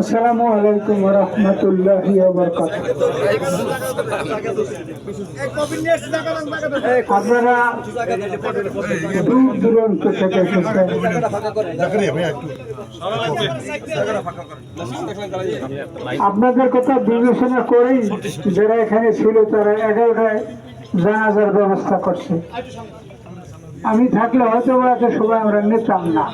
আসসালামু আলাইকুম রহমতুল্লাহি আপনারা দূর দূরান্ত থেকে আপনাদের কথা বিবেচনা করেই যারা এখানে ছিল তারা এগারোটায় জানাজার ব্যবস্থা করছে। আমি থাকলে হয়তো এত সবাই আমরা নিতাম না।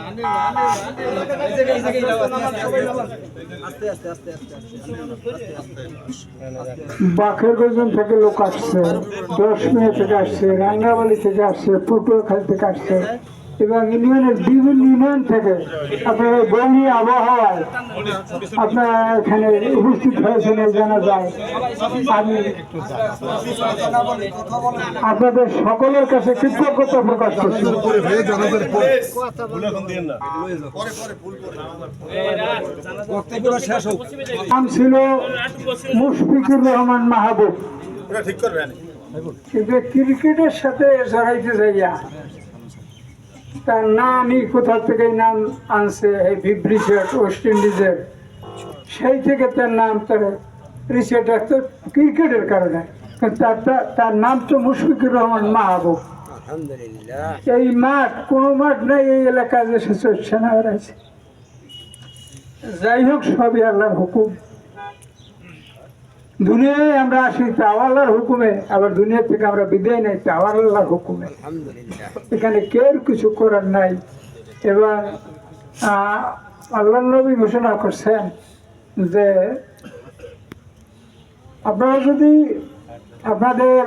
বাঘের গোজন থেকে লোক আসছে দশমিয়া থেকে আসছে রাঙ্গাবালি থেকে আসছে, পটুয়াখালী থেকে আসছে। এবং ইউনিয়নের বিভিন্ন ইউনিয়ন থেকে আপনারা বমি আবহাওয়ায় আপনারা এখানে উপস্থিত হয়েছেন এই জানা যায়। আমি আপনাদের সকলের কাছে কৃতজ্ঞতা প্রকাশ করছি। নাম ছিল মুশফিকুর রহমান মাহবুব। ঠিক করবেন। কিন্তু ক্রিকেটের সাথে জড়াইতে যাইয়া তার নামই কোথা থেকে নাম আনছে এই ভিব্রিসেট ওয়েস্ট ইন্ডিজের সেই থেকে তার নাম তার রিসেট রাখতো ক্রিকেটের কারণে। তার তার- নাম তো মুশফিকুর রহমান মাহবুব। এই মাঠ কোনো মাঠ নাই এই এলাকায় যে সে সেনা বেড়াইছে যাই হোক সবই আল্লাহর হুকুম। দুনিয়ায় আমরা আসি তাও আল্লাহর হুকুমে। আবার দুনিয়া থেকে আমরা বিদায় নেই তাও আল্লাহর হুকুমে। এখানে কেউ কিছু করার নাই। এবার আল্লাহ নবী ঘোষণা করছেন যে আপনারা যদি আপনাদের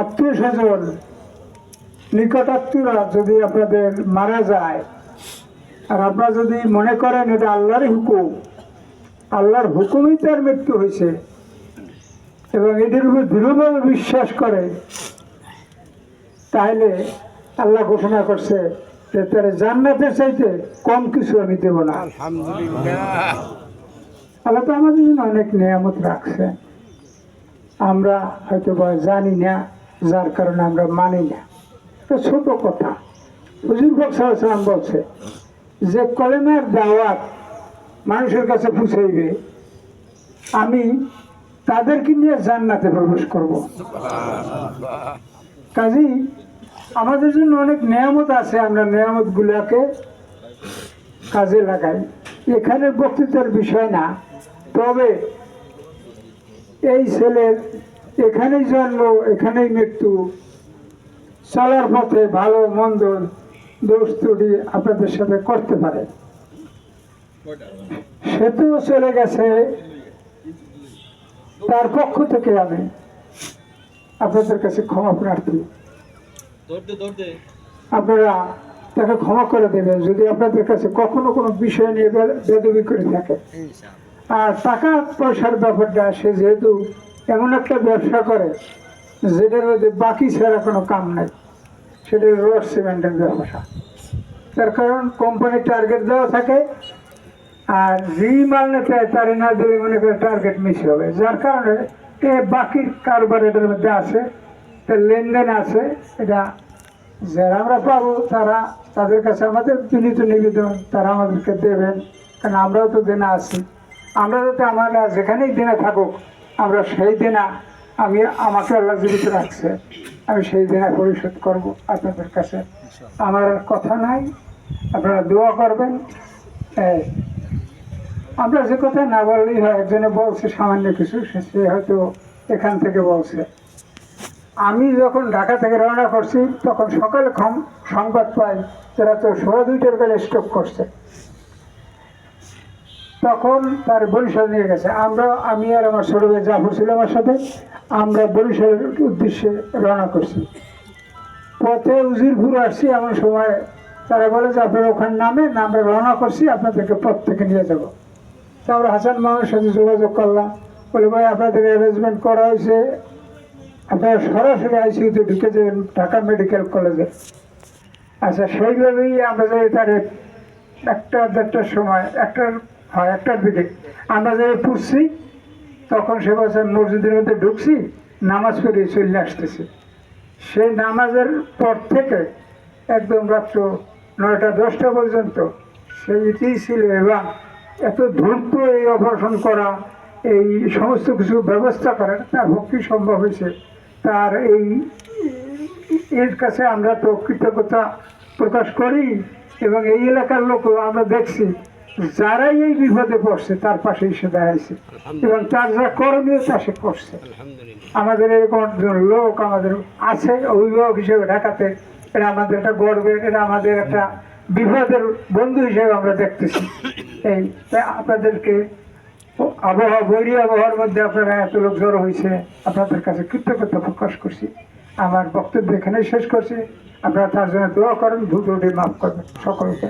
আত্মীয় স্বজন নিকট আত্মীয়রা যদি আপনাদের মারা যায় আর আপনারা যদি মনে করেন এটা আল্লাহরই হুকুম আল্লাহর হুকুমই তার মৃত্যু হয়েছে। এবং এদের উপর দৃঢ়ভাবে বিশ্বাস করে। তাহলে আল্লাহ ঘোষণা করছে যে তার জান্নাতের চাইতে কম কিছু আমি দেব না। আল্লাহ তো আমাদের জন্য অনেক নিয়ামত রাখছে। আমরা হয়তো বা জানি না যার কারণে আমরা মানি না। তো ছোট কথা। হুজুর বক্সাম বলছে যে কলেমের দাওয়াত মানুষের কাছে পৌঁছাইবে, আমি তাদেরকে নিয়ে জান্নাতে প্রবেশ করব। কাজী, আমাদের জন্য অনেক নিয়ামত আছে, আমরা নিয়ামত গুলাকে কাজে লাগাই। এখানে বক্তৃতার বিষয় না, তবে এই ছেলের এখানেই জন্ম, এখানেই মৃত্যু, চলার পথে ভালো, মন্দ, দোষ ত্রুটি আপনাদের সাথে করতে পারে। সেতুও চলে গেছে তার পক্ষ থেকে আমি আপনাদের কাছে ক্ষমা প্রার্থী। আপনারা তাকে ক্ষমা করে দেবেন যদি আপনাদের কাছে কখনো কোনো বিষয় নিয়ে বেদবি করে থাকে। আর টাকা পয়সার ব্যাপারটা সে যেহেতু এমন একটা ব্যবসা করে যেটার মধ্যে বাকি ছাড়া কোনো কাম নাই সেটা রোড সিমেন্টের ব্যবসা। তার কারণ কোম্পানির টার্গেট দেওয়া থাকে আর রি মাল নিতে তার না দিলে মনে করে টার্গেট মিস হবে। যার কারণে এ বাকি কারবার এটার মধ্যে আছে তার লেনদেন আছে এটা যারা আমরা পাবো তারা তাদের কাছে আমাদের বিনীত নিবেদন তারা আমাদেরকে দেবেন। কারণ আমরাও তো দেনা আছি। আমরা যাতে আমরা যেখানেই দিনে থাকুক আমরা সেই দিনা আমি আমাকে আল্লাহ জীবিত রাখছে। আমি সেই দিনা পরিশোধ করব আপনাদের কাছে। আমার কথা নাই। আপনারা দোয়া করবেন। আমরা যে কথা না বললেই হয়, একজনে বলছে সামান্য কিছু, সে হয়তো এখান থেকে বলছে। আমি যখন ঢাকা থেকে রওনা করছি, তখন সকালে সংবাদ পাই তারা তো সোয়া দুইটার বেলা স্টক করছে। তখন তার বরিশাল নিয়ে গেছে। আমরা, আমি আর আমার ছোট ভাই জাফর ছিল আমার সাথে, আমরা বরিশালের উদ্দেশ্যে রওনা করছি। পথে উজিরপুর আসছি, এমন সময় তারা বলে যে, আপনারা ওখানে নামেন আমরা রওনা করছি, আপনাদেরকে পথ থেকে নিয়ে যাব। তা হাসান মামার সাথে যোগাযোগ করলাম। বলে, ভাই আপনাদের অ্যারেঞ্জমেন্ট করা হয়েছে। আপনারা সরাসরি আইসিউতে ঢুকে যাবেন, ঢাকা মেডিকেল কলেজে আচ্ছা সেইভাবেই আমরা যাই তার একটা দেড়টার সময়, একটার, হয়, একটার দিকে। আমরা যাই পুষছি তখন সে বছর মসজিদের মধ্যে ঢুকছি, নামাজ পড়ে চলে আসতেছি। সেই নামাজের পর থেকে একদম রাত্র নয়টা, দশটা পর্যন্ত সেই ছিল এবং এত দ্রুত এই অপারেশন করা এই সমস্ত কিছু ব্যবস্থা করা তার ভক্তি সম্ভব হয়েছে। তার এই এর কাছে আমরা তো কৃতজ্ঞতা প্রকাশ করি এবং এই এলাকার লোক আমরা দেখছি যারাই এই বিপদে পড়ছে তার পাশে এসে দাঁড়াইছে এবং তার যা করণীয় তা সে করছে। আমাদের এরকম একজন লোক আমাদের আছে অভিভাবক হিসেবে ঢাকাতে এটা আমাদের একটা গর্বের এটা আমাদের একটা বিপদের বন্ধু হিসেবে আমরা দেখতেছি। এই তাই আপনাদেরকে আবহাওয়া, বৈরী আবহাওয়ার মধ্যে আপনারা এত লোক জড়ো হয়েছে, আপনাদের কাছে কৃতজ্ঞতা প্রকাশ করছি। আমার বক্তব্য এখানে শেষ করছি। আপনারা তার জন্য দোয়া করেন ভুল মাফ করবেন। সকলকে।